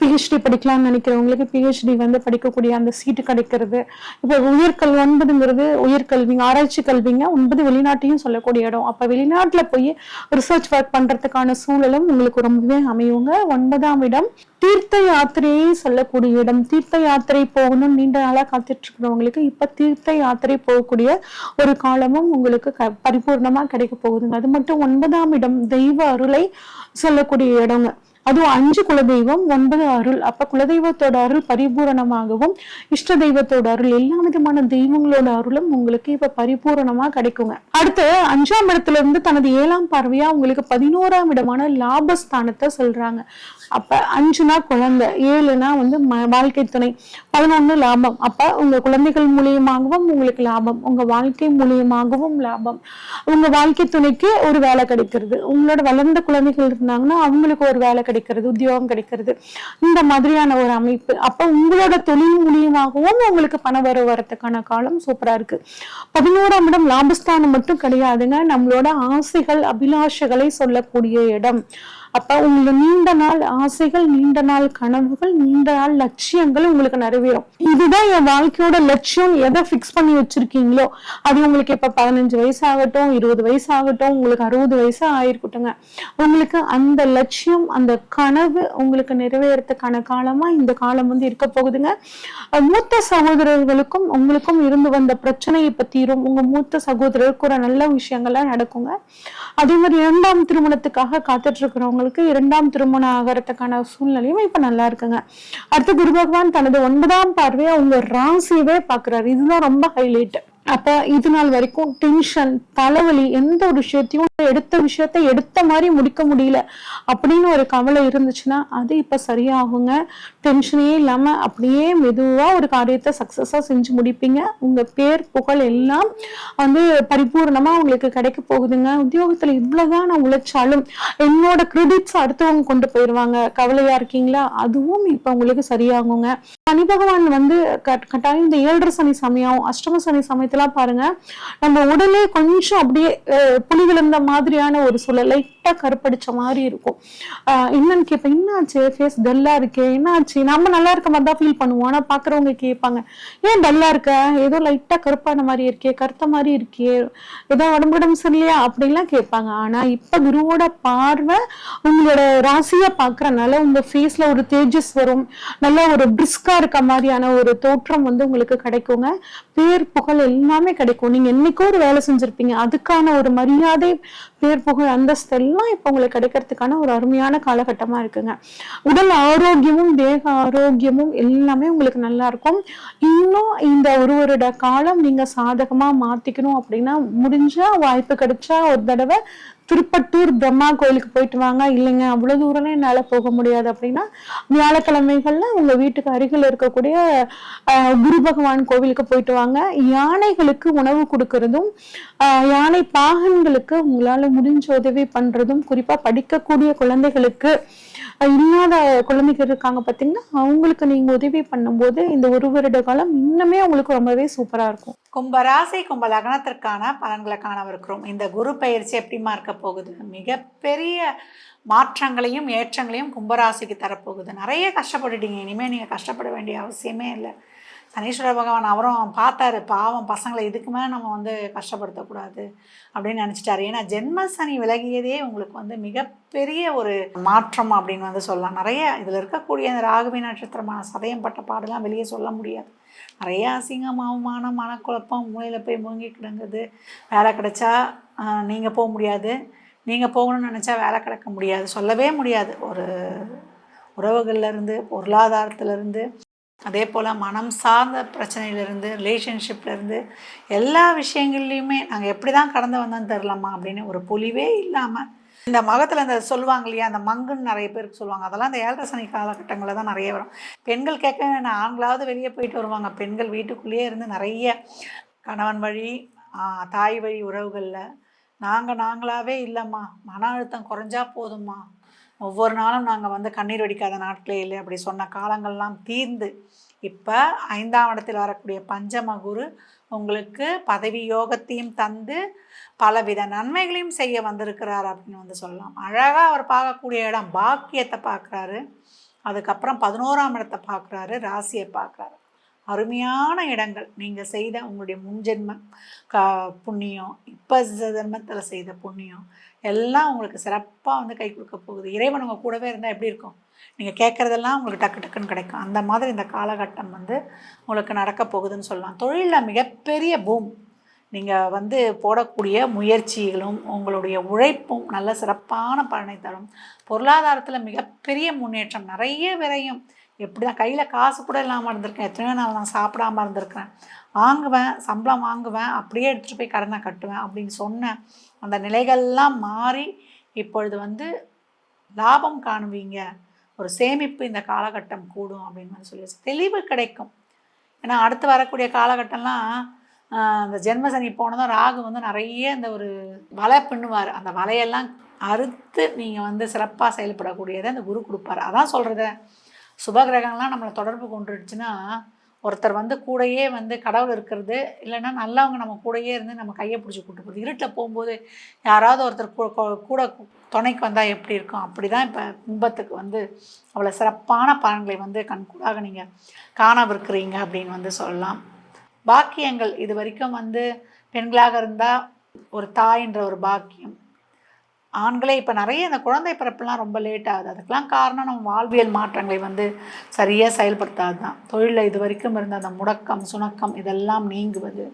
பிஹெச்டி படிக்கலாம்னு நினைக்கிறவங்களுக்கு பிஹெச்டி வந்து படிக்கக்கூடிய அந்த சீட்டு கிடைக்கிறது. இப்போ உயர்கல் ஒன்பதுங்கிறது உயர்கல்விங்க ஆராய்ச்சி கல்விங்க ஒன்பது வெளிநாட்டையும் சொல்லக்கூடிய இடம். அப்ப வெளிநாட்டுல போய் ரிசர்ச் ஒர்க் பண்றதுக்கான சூழலும் உங்களுக்கு ரொம்பவே அமையுங்க. ஒன்பதாம் இடம் தீர்த்த யாத்திரையை சொல்லக்கூடிய இடம் தீர்த்த யாத்திரை போகணும் நீண்ட நாளா காத்துட்டு இருக்கிறவங்களுக்கு இப்ப தீர்த்த யாத்திரை போகக்கூடிய ஒரு காலமும் உங்களுக்கு க- பரிபூர்ணமா கிடைக்க போகுதுங்க. அது மட்டும் ஒன்பதாம் இடம் தெய்வ அருளை சொல்லக்கூடிய இடங்க. அதுவும் அஞ்சு குலதெய்வம் ஒன்பது அருள். அப்ப குலதெய்வத்தோட அருள் பரிபூரணமாகவும் இஷ்ட தெய்வத்தோட அருள் எல்லா விதமான தெய்வங்களோட அருளும் உங்களுக்கு இப்ப பரிபூரணமா கிடைக்குங்க. அடுத்து அஞ்சாம் இடத்துல இருந்து தனது ஏழாம் பார்வையா உங்களுக்கு பதினோராம் இடமான லாபஸ்தானத்தை சொல்றாங்க. அப்ப அஞ்சுனா குழந்தை ஏழுனா வந்து வாழ்க்கை துணை பதினொன்னு லாபம். அப்ப உங்க குழந்தைகள் மூலியமாகவும் உங்களுக்கு லாபம் உங்க வாழ்க்கை மூலியமாகவும் லாபம். உங்க வாழ்க்கை துணைக்கு ஒரு வேலை கிடைக்கிறது. உங்களோட வளர்ந்த குழந்தைகள் இருந்தாங்கன்னா அவங்களுக்கு ஒரு வேலை கிடைக்கிறது உத்தியோகம் கிடைக்கிறது. இந்த மாதிரியான ஒரு அமைப்பு. அப்ப உங்களோட தொழில் மூலியமாகவும் உங்களுக்கு பண வரவு வரத்துக்கான காலம் சூப்பரா இருக்கு. பதினோராம் இடம் லாபஸ்தானம் மட்டும் கிடையாதுங்க. நம்மளோட ஆசைகள் அபிலாஷைகளை சொல்லக்கூடிய இடம். அப்ப உங்களோட நீண்ட நாள் ஆசைகள் நீண்ட நாள் கனவுகள் நீண்ட நாள் லட்சியங்கள் உங்களுக்கு நிறைவேறும். இதுதான் என் வாழ்க்கையோட லட்சியம். எதை ஃபிக்ஸ் பண்ணி வச்சிருக்கீங்களோ அது உங்களுக்கு இப்ப பதினஞ்சு வயசு ஆகட்டும் இருபது வயசு ஆகட்டும் உங்களுக்கு அறுபது வயசு ஆயிருக்கட்டுங்க உங்களுக்கு அந்த லட்சியம் அந்த கனவு உங்களுக்கு நிறைவேறதுக்கான காலமா இந்த காலம் வந்து இருக்க போகுதுங்க. மூத்த சகோதரர்களுக்கும் உங்களுக்கும் இருந்து வந்த பிரச்சனையை பத்தீரும் தீரும். உங்க மூத்த சகோதரருக்கு ஒரு நல்ல விஷயங்கள்லாம் நடக்குங்க. அதே மாதிரி இரண்டாம் திருமணத்துக்காக காத்துட்டு இருக்கிறவங்களுக்கு இரண்டாம் திருமணம் ஆகிறதுக்கான சூழ்நிலையும் இப்ப நல்லா இருக்குங்க. அடுத்து குரு பகவான் தனது ஒன்பதாம் பார்வையை அவங்க ராசியவே பாக்குறாரு இதுதான் ரொம்ப ஹைலைட் அப்ப இது நாள் வரைக்கும் டென்ஷன் தலைவலி எந்த ஒரு விஷயத்தையும் எடுத்த விஷயத்த எடுத்த மாதிரி முடிக்க முடியல அப்படின்னு ஒரு கவலை இருந்துச்சுன்னா அது இப்ப சரியாகுங்க. டென்ஷனே இல்லாம அப்படியே மெதுவா ஒரு காரியத்தை சக்சஸா செஞ்சு முடிப்பீங்க. உங்க பேர் புகழ் எல்லாம் வந்து பரிபூர்ணமா உங்களுக்கு கிடைக்க போகுதுங்க. உத்தியோகத்துல இவ்வளவுதான் நான் உழைச்சாலும் என்னோட கிரெடிட்ஸ் அடுத்தவங்க கொண்டு போயிருவாங்க. கவலையா இருக்கீங்களா? அதுவும் இப்ப உங்களுக்கு சரியாகுங்க. சனி பகவான் வந்து கட்- கட்டாயம் இந்த ஏழரை சனி சமயம் அஷ்டம சனி சமயத்தெல்லாம் பாருங்க. நம்ம உடலே கொஞ்சம் அப்படியே புலி விழுந்த மாதிரியான ஒரு சூழல் லைட்டா கருப்படிச்ச மாதிரி இருக்கும். ஆஹ் என்னன்னு கேட்பேன் என்னாச்சு? ஃபேஸ் டல்லா இருக்கே என்னாச்சு? நம்ம நல்லா இருக்க மாதிரி தான் ஃபீல் பண்ணுவோம். ஆனா பாக்குறவங்க கேட்பாங்க ஏன் டல்லா இருக்க? ஏதோ லைட்டா கருப்பான மாதிரி இருக்கே கருத்த மாதிரி இருக்கே ஏதோ உடம்பு உடம்பு சரியில்லையா? அப்படிலாம் கேட்பாங்க ஆனா இப்ப குருவோட பார்வை உங்களோட ராசியை பாக்குறனால உங்க ஃபேஸ்ல ஒரு தேஜஸ் வரும். நல்ல ஒரு பிரிஸ்கா இருக்க மாதிரியான ஒரு தோற்றம் வந்து உங்களுக்கு கிடைக்குங்க. பேர் புகழ் எல்லாம் கிடைக்கும். நீங்க என்னைக்கோ ஒரு வேலை செஞ்சிருப்பீங்க. அதுக்கான ஒரு மரியாதை பேர் புகழ் அந்தஸ்து எல்லாம் இப்போ உங்களுக்கு கிடைக்கிறதுக்கான ஒரு அருமையான காலகட்டமா இருக்குங்க. உடல் ஆரோக்கியமும் தேக ஆரோக்கியமும் எல்லாமே உங்களுக்கு நல்லா இருக்கும். இன்னும் இந்த ஒரு வருட காலம் நீங்க சாதகமா மாத்திக்கணும் அப்படின்னா முடிஞ்சா வாய்ப்பு கிடைச்சா ஒரு தடவை திருப்பத்தூர் பிரம்மா கோயிலுக்கு போயிட்டு வாங்க. இல்லைங்க அவ்வளவு தூரம்லாம் என்னால போக முடியாது அப்படின்னா வியாழக்கிழமைகள்ல உங்க வீட்டுக்கு அருகில் இருக்கக்கூடிய ஆஹ், குரு பகவான் கோவிலுக்கு போயிட்டு வாங்க. யானைகளுக்கு உணவு கொடுக்கறதும் ஆஹ், யானை பாகன்களுக்கு உங்களால முடிஞ்ச உதவி பண்றதும் குறிப்பா படிக்கக்கூடிய குழந்தைகளுக்கு இல்லாத குழந்தைகள் இருக்காங்க பாத்தீங்கன்னா அவங்களுக்கு நீங்க உதவி பண்ணும்போது இந்த ஒரு வருட காலம் இன்னுமே உங்களுக்கு ரொம்பவே சூப்பரா இருக்கும். கும்பராசி கும்ப லக்னத்திற்கான பலன்களை காணவிருக்கிறோம் இந்த குரு பயிற்சி எப்படிமா இருக்க போகுது? மிகப்பெரிய மாற்றங்களையும் ஏற்றங்களையும் கும்பராசிக்கு தரப்போகுது. நிறைய கஷ்டப்பட்டுட்டீங்க. இனிமேல் நீங்கள் கஷ்டப்பட வேண்டிய அவசியமே இல்லை. சனீஸ்வர பகவான் அவரும் பார்த்தாரு. பாவம் பசங்களை இதுக்கு மேலே நம்ம வந்து கஷ்டப்படுத்தக்கூடாது. அப்படின்னு நினச்சிட்டாரு. ஏன்னா ஜென்ம சனி விலகியதே உங்களுக்கு வந்து மிகப்பெரிய ஒரு மாற்றம் அப்படின்னு வந்து சொல்லலாம். நிறைய இதில் இருக்கக்கூடிய இந்த ராகவி நட்சத்திரமான சதயம் பட்ட பாடெல்லாம் வெளியே சொல்ல முடியாது. நிறைய அசிங்கம் அவமானம் மனக்குழப்பம் மூலையில் போய் முங்கி கிடங்குது வேலை கிடைச்சா நீங்கள் போக முடியாது. நீங்கள் போகணும்னு நினச்சா வேலை கிடக்க முடியாது. சொல்லவே முடியாது. ஒரு உறவுகள்லேருந்து பொருளாதாரத்துலேருந்து அதே போல் மனம் சார்ந்த பிரச்சனையிலேருந்து ரிலேஷன்ஷிப்லேருந்து எல்லா விஷயங்கள்லையுமே நாங்கள் எப்படி தான் கடந்து வந்தோம்னு தெரிலம்மா அப்படின்னு ஒரு பொலிவே இல்லாமல் இந்த மகத்தில் அந்த சொல்லுவாங்க இல்லையா அந்த மங்குன்னு நிறைய பேருக்கு சொல்லுவாங்க. அதெல்லாம் இந்த ஏழரை சனி காலகட்டங்களில் தான் நிறைய வரும். பெண்கள் கேட்க வேணாம் ஆண்களாவது வெளியே போயிட்டு வருவாங்க. பெண்கள் வீட்டுக்குள்ளேயே இருந்து நிறைய கணவன் வழி தாய் வழி உறவுகளில். நாங்கள் நாங்களாகவே இல்லைம்மா. மன அழுத்தம் குறைஞ்சா போதும்மா. ஒவ்வொரு நாளும் நாங்கள் வந்து கண்ணீர் வடிக்காத நாட்களே இல்லை அப்படி சொன்ன காலங்கள்லாம் தீர்ந்து இப்போ ஐந்தாம் இடத்தில் வரக்கூடிய பஞ்சம குரு உங்களுக்கு பதவி யோகத்தையும் தந்து பலவித நன்மைகளையும் செய்ய வந்திருக்கிறார் அப்படின்னு வந்து சொல்லலாம். அழகாக அவர் பார்க்கக்கூடிய இடம் பாக்கியத்தை பார்க்குறாரு. அதுக்கப்புறம் பதினோராம் இடத்தை பார்க்குறாரு ராசியை பார்க்குறாரு. அருமையான இடங்கள். நீங்கள் செய்த உங்களுடைய முன்ஜென்ம க புண்ணியம் இப்போ ஜென்மத்தில் செய்த புண்ணியம் எல்லாம் உங்களுக்கு சிறப்பாக வந்து கை கொடுக்க போகுது. இறைவன் உங்கள் கூடவே இருந்தால் எப்படி இருக்கும்? நீங்கள் கேட்குறதெல்லாம் உங்களுக்கு டக்கு டக்குன்னு கிடைக்கும். அந்த மாதிரி இந்த காலகட்டம் வந்து உங்களுக்கு நடக்க போகுதுன்னு சொல்லலாம். தொழிலில் மிகப்பெரிய பூம் நீங்கள் வந்து போடக்கூடிய முயற்சிகளும் உங்களுடைய உழைப்பும் நல்ல சிறப்பான பலனை தரும். பொருளாதாரத்தில் மிகப்பெரிய முன்னேற்றம். நிறைய விரையும். எப்படி தான் கையில் காசு கூட இல்லாமல் இருந்திருக்கேன். எத்தனையோ நாள் நான் சாப்பிடாம இருந்திருக்கிறேன். வாங்குவேன் சம்பளம் வாங்குவேன் அப்படியே எடுத்துகிட்டு போய் கடனை கட்டுவேன் அப்படின்னு சொன்ன அந்த நிலைகள்லாம் மாறி இப்பொழுது வந்து லாபம் காணுவீங்க. ஒரு சேமிப்பு இந்த காலகட்டம் கூடும் அப்படின்னு வந்து சொல்லி தெளிவு கிடைக்கும். ஏன்னா அடுத்து வரக்கூடிய காலகட்டம்லாம் அந்த ஜென்மசனி போனதும் ராகு வந்து நிறைய இந்த ஒரு வலை பின்னுவார். அந்த வலையெல்லாம் அறுத்து நீங்கள் வந்து சிறப்பாக செயல்படக்கூடியதை அந்த குரு கொடுப்பாரு. அதான் சொல்கிறத சுபகிரகங்கள்லாம் நம்மளை தொடர்பு கொண்டுடுச்சுன்னா ஒருத்தர் வந்து கூடயே வந்து கடவுள் இருக்கிறது இல்லைன்னா நல்லவங்க நம்ம கூடயே இருந்து நம்ம கையை பிடிச்சி கூட்டு போகுது இருட்டில் போகும்போது யாராவது ஒருத்தர் கூ- கூட துணைக்கு வந்தால் எப்படி இருக்கும்? அப்படி தான் இப்போ கும்பத்துக்கு வந்து அவ்வளோ சிறப்பான பலன்களை வந்து கண்கூடாக நீங்கள் காணவிருக்கிறீங்க அப்படின்னு வந்து சொல்லலாம். பாக்கியங்கள் இது வரைக்கும் வந்து பெண்களாக இருந்தால் ஒரு தாயின்ற ஒரு பாக்கியம் ஆண்களே இப்போ நிறைய இந்த குழந்தை பிறப்புலாம் ரொம்ப லேட் ஆகுது. அதுக்கெலாம் காரணம் நம்ம வாழ்வியல் மாற்றங்களை வந்து சரியாக செயல்படுத்தாது தான் தொழிலில் இது வரைக்கும் இருந்த அந்த முடக்கம் சுணக்கம் இதெல்லாம் நீங்குவது.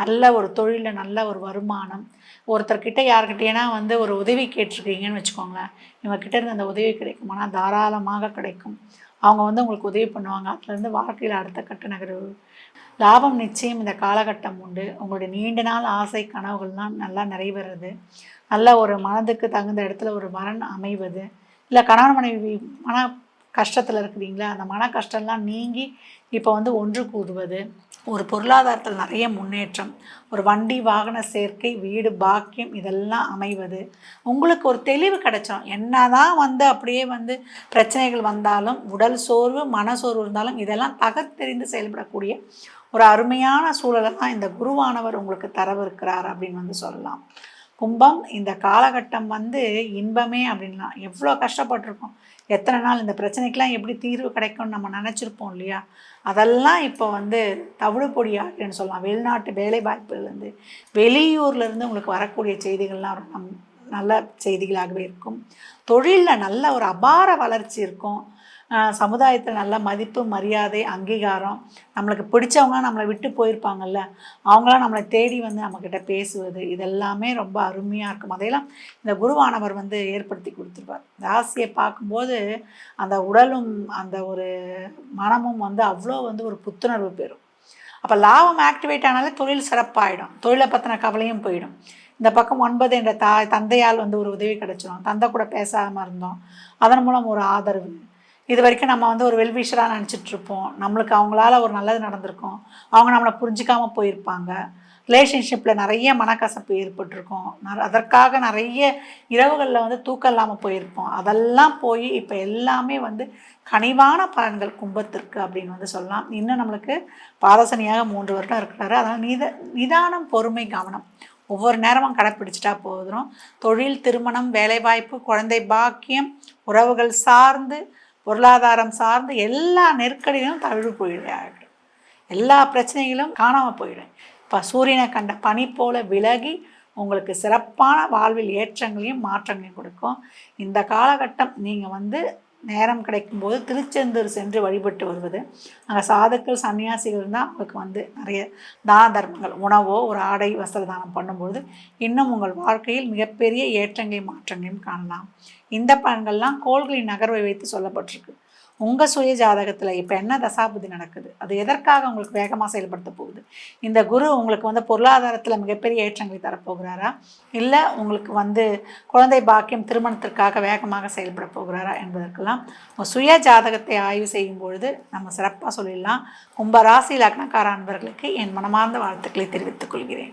நல்ல ஒரு தொழிலில் நல்ல ஒரு வருமானம். ஒருத்தர்கிட்ட யார்கிட்டேனா வந்து ஒரு உதவி கேட்டிருக்கீங்கன்னு வச்சுக்கோங்களேன். இவங்கக்கிட்ட இருந்து அந்த உதவி கிடைக்குமானா தாராளமாக கிடைக்கும். அவங்க வந்து உங்களுக்கு உதவி பண்ணுவாங்க. அதுலேருந்து வாழ்க்கையில் அடுத்த கட்ட நகர்வு லாபம் நிச்சயம் இந்த காலகட்டம் உண்டு. உங்களுடைய நீண்ட நாள் ஆசை கனவுகள்லாம் நல்லா நிறைவேறது. நல்ல ஒரு மனதுக்கு தகுந்த இடத்துல ஒரு மரண் அமைவது. இல்லை கணவன் மனைவி மன கஷ்டத்தில் இருக்கிறீங்களா அந்த மன கஷ்டம்லாம் நீங்கி இப்போ வந்து ஒன்று கூடுவது ஒரு பொருளாதாரத்தில் நிறைய முன்னேற்றம். ஒரு வண்டி வாகன சேர்க்கை வீடு பாக்கியம் இதெல்லாம் அமைவது. உங்களுக்கு ஒரு தெளிவு கிடைச்சிடும் என்னதான் வந்து அப்படியே வந்து பிரச்சனைகள் வந்தாலும் உடல் சோர்வு மன சோர்வு இருந்தாலும் இதெல்லாம் தகர்த்தெறிந்து செயல்படக்கூடிய ஒரு அருமையான சூழலை தான் இந்த குருவானவர் உங்களுக்கு தரவிருக்கிறார் அப்படின்னு வந்து சொல்லலாம். கும்பம் இந்த காலகட்டம் வந்து இன்பமே அப்படின்லாம். எவ்வளோ கஷ்டப்பட்டிருக்கோம். எத்தனை நாள் இந்த பிரச்சனைக்கெலாம் எப்படி தீர்வு கிடைக்கும்னு நம்ம நினச்சிருப்போம் இல்லையா? அதெல்லாம் இப்போ வந்து தவிடு பொடியாட்டுன்னு சொல்லலாம். வெளிநாட்டு வேலை வாய்ப்புலேருந்து வெளியூர்லேருந்து உங்களுக்கு வரக்கூடிய செய்திகள்லாம் நம்- நல்ல செய்திகளாகவே இருக்கும். தொழிலில் நல்ல ஒரு அபார வளர்ச்சி இருக்கும். சமுதாயத்தில் நல்ல மதிப்பு மரியாதை அங்கீகாரம் நம்மளுக்கு பிடிச்சவங்க நம்மளை விட்டு போயிருப்பாங்கல்ல அவங்களாம் நம்மளை தேடி வந்து நம்மக்கிட்ட பேசுவது இதெல்லாமே ரொம்ப அருமையாக இருக்கும். அதையெல்லாம் இந்த குருவானவர் வந்து ஏற்படுத்தி கொடுத்துருப்பார். ராசியை பார்க்கும்போது அந்த உடலும் அந்த ஒரு மனமும் வந்து அவ்வளோ வந்து ஒரு புத்துணர்வு பெறும். அப்போ லாபம் ஆக்டிவேட் ஆனாலே தொழில் சிறப்பாகிடும் தொழிலை பற்றின கவலையும் போயிடும். இந்த பக்கம் ஒன்பது என்ற தாய் தந்தையால் வந்து ஒரு உதவி கிடைச்சிடும் தந்தை கூட பேசாமல் இருந்தோம். அதன் மூலம் ஒரு ஆதரவு இது வரைக்கும் நம்ம வந்து ஒரு வெல்விஷராக நினச்சிட்டு இருப்போம் நம்மளுக்கு அவங்களால ஒரு நல்லது நடந்திருக்கும். அவங்க நம்மளை புரிஞ்சிக்காம போயிருப்பாங்க. ரிலேஷன்ஷிப்பில் நிறைய மனக்கசப்பு ஏற்பட்டிருக்கும். ந- அதற்காக நிறைய இரவுகளில் வந்து தூக்கம் இல்லாமல் போயிருப்போம். அதெல்லாம் போய் இப்போ எல்லாமே வந்து கனிவான பலன்கள் கும்பத்திற்கு அப்படின்னு வந்து சொல்லலாம். இன்னும் நம்மளுக்கு பாதசனியாக மூன்று வருடம் இருக்கிறாரு. அதனால் நித நிதானம் பொறுமை கவனம். ஒவ்வொரு நேரமும் கடைப்பிடிச்சிட்டா போதும். தொழில் திருமணம் வேலைவாய்ப்பு குழந்தை பாக்கியம் உறவுகள் சார்ந்து பொருளாதாரம் சார்ந்து எல்லா நெருக்கடிகளும் தழுவு போயிடும் எல்லா பிரச்சனைகளும் காணாமல் போயிடும். இப்போ சூரியனை கண்ட பனி போல விலகி உங்களுக்கு சிறப்பான வாழ்வில் ஏற்றங்களையும் மாற்றங்களையும் கொடுக்கும். இந்த காலகட்டம் நீங்கள் வந்து நேரம் கிடைக்கும்போது திருச்செந்தூர் சென்று வழிபட்டு வருவது. அங்கே சாதுக்கள் சன்னியாசிகள் இருந்தால் அவங்களுக்கு வந்து நிறைய தான தர்மங்கள் உணவோ ஒரு ஆடை வஸ்திர தானம் பண்ணும்போது இன்னும் உங்கள் வாழ்க்கையில் மிகப்பெரிய ஏற்றங்களையும் மாற்றங்களையும் காணலாம். இந்த பலன்கள்லாம் கோள்களின் நகர்வை வைத்து சொல்லப்பட்டிருக்கு. உங்கள் சுய ஜாதகத்தில் இப்போ என்ன தசாபுதி நடக்குது? அது எதற்காக உங்களுக்கு வேகமாக செயல்படுத்த போகுது? இந்த குரு உங்களுக்கு வந்து பொருளாதாரத்தில் மிகப்பெரிய ஏற்றங்களை தரப்போகிறாரா இல்லை உங்களுக்கு வந்து குழந்தை பாக்கியம் திருமணத்திற்காக வேகமாக செயல்பட போகிறாரா என்பதற்கெல்லாம் உங்கள் சுய ஜாதகத்தை ஆய்வு செய்யும் பொழுது நம்ம சிறப்பாக சொல்லிடலாம். கும்பராசி லக்னக்கார அன்பர்களுக்கு என் மனமார்ந்த வாழ்த்துக்களை தெரிவித்துக் கொள்கிறேன்.